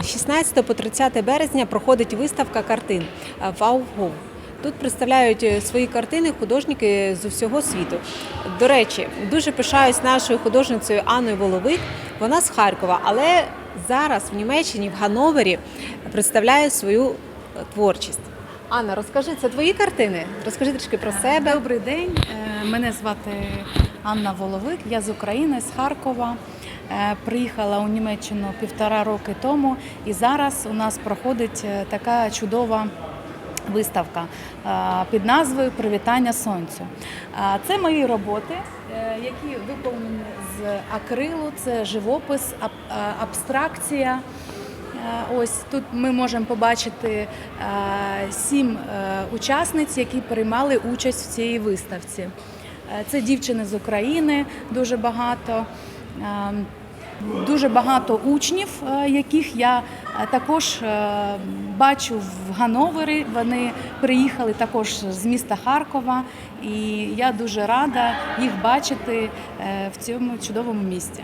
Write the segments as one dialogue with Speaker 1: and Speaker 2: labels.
Speaker 1: 16 по 30 березня проходить виставка картин е, Вау-Гоу. Тут представляють е, свої картини художники з усього світу. До речі, дуже пишаюсь нашою художницею Анною Воловик. Вона з Харкова, але зараз в Німеччині, в Ганновері, представляє свою е, творчість. Анна, розкажи, це твої картини? Розкажи трішки про себе.
Speaker 2: Добрий день. Мене звати Анна Воловик. Я з України, з Харкова. Е, Приїхала у Німеччину півтора роки тому, і зараз у нас проходить е, така чудова. Виставка е, під назвою Привітання сонцю. Це мої роботи, які виконані з акрилу, це живопис, абстракція. Ось тут ми можемо побачити сім учасниць, які приймали участь в цій виставці. Е, Це дівчини з України, дуже багато. Е, Дуже багато учнів, е, яких я також бачу в Гановері. Вони приїхали також з міста Харкова, і я дуже рада їх бачити в цьому чудовому місті.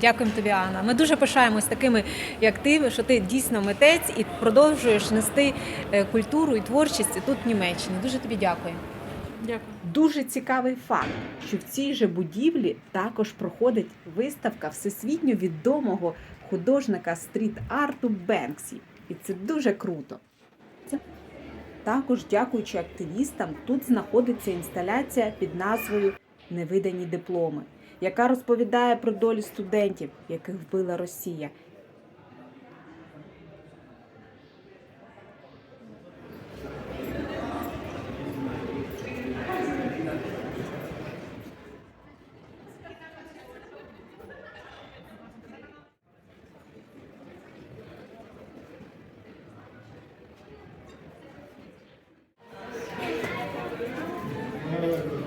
Speaker 1: Дякуємо тобі, Анна. Ми дуже пишаємось такими, як ти, що ти дійсно митець і продовжуєш нести культуру і творчість тут в Німеччині. Дуже тобі дякую.
Speaker 2: Дякую.
Speaker 3: Дуже цікавий факт, що в цій же будівлі також проходить виставка всесвітньо відомого художника стріт-арту Бенксі. І це дуже круто. Також, дякуючи активістам, тут знаходиться інсталяція під назвою Невидані дипломи, яка розповідає про долі студентів, яких вбила Росія, அனைவருக்கும்